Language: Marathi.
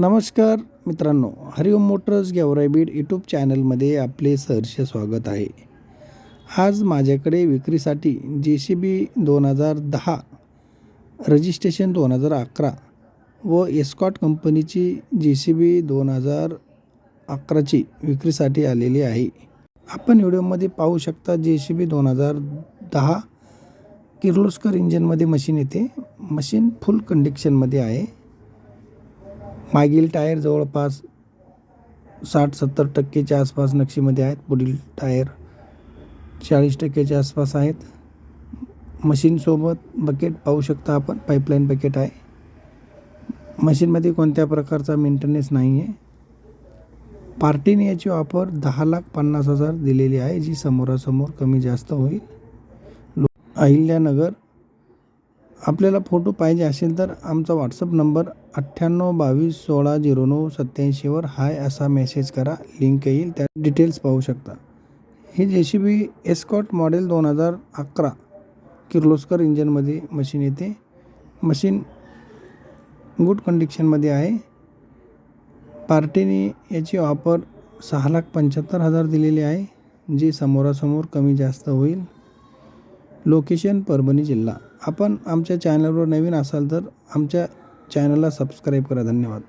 नमस्कार मित्रांनो हरिओम मोटर्स गेवराई यूट्यूब चॅनलमध्ये आपले सहर्ष स्वागत आहे. आज माझ्याकडे विक्रीसाठी जे सी बी दोन हजार दहा रजिस्ट्रेशन दोन हजार अकरा व एस्कॉट कंपनीची जे सी बी दोन हजार अकराची विक्रीसाठी आलेली आहे. आपण व्हिडिओमध्ये पाहू शकता जे सी बी दोन हजार दहा किर्लोस्कर इंजनमध्ये मशीन येते. मशीन फुल कंडिक्शनमध्ये आहे. मागील टायर जवळपास साठ सत्तर टक्केच्या आसपास नक्षीमध्ये आहेत. पुढील टायर चाळीस टक्केच्या आसपास आहेत. मशीनसोबत बकेट पाहू शकता आपण. पाईपलाईन बकेट आहे. मशीनमध्ये कोणत्या प्रकारचा मेंटेनन्स नाही आहे पार्टीने याची ऑफर दहा लाख पन्नास हजार दिलेली आहे जी समोरासमोर कमी जास्त होईल. लो अहिल्यानगर आपल्याला फोटो पाहिजे असेल तर आमचा व्हॉट्सअप नंबर अठ्ठ्याण्णव बावीस सोळा झिरो नऊ सत्याऐंशीवर हाय असा मेसेज करा. लिंक येईल त्या डिटेल्स पाहू शकता. ही जे सी बी एस्कॉट मॉडेल दोन हजार अकरा किर्लोस्कर इंजनमध्ये मशीन येते. मशीन गुड कंडिशनमध्ये आहे. पार्टीने याची ऑफर सहा लाख पंच्याहत्तर हजार दिलेली आहे. जी समोरासमोर कमी जास्त होईल. लोकेशन परभणी जिल्हा. आपण आमच्या चॅनलवर नवीन असाल तर आमच्या चॅनलला सबस्क्राईब करा. धन्यवाद.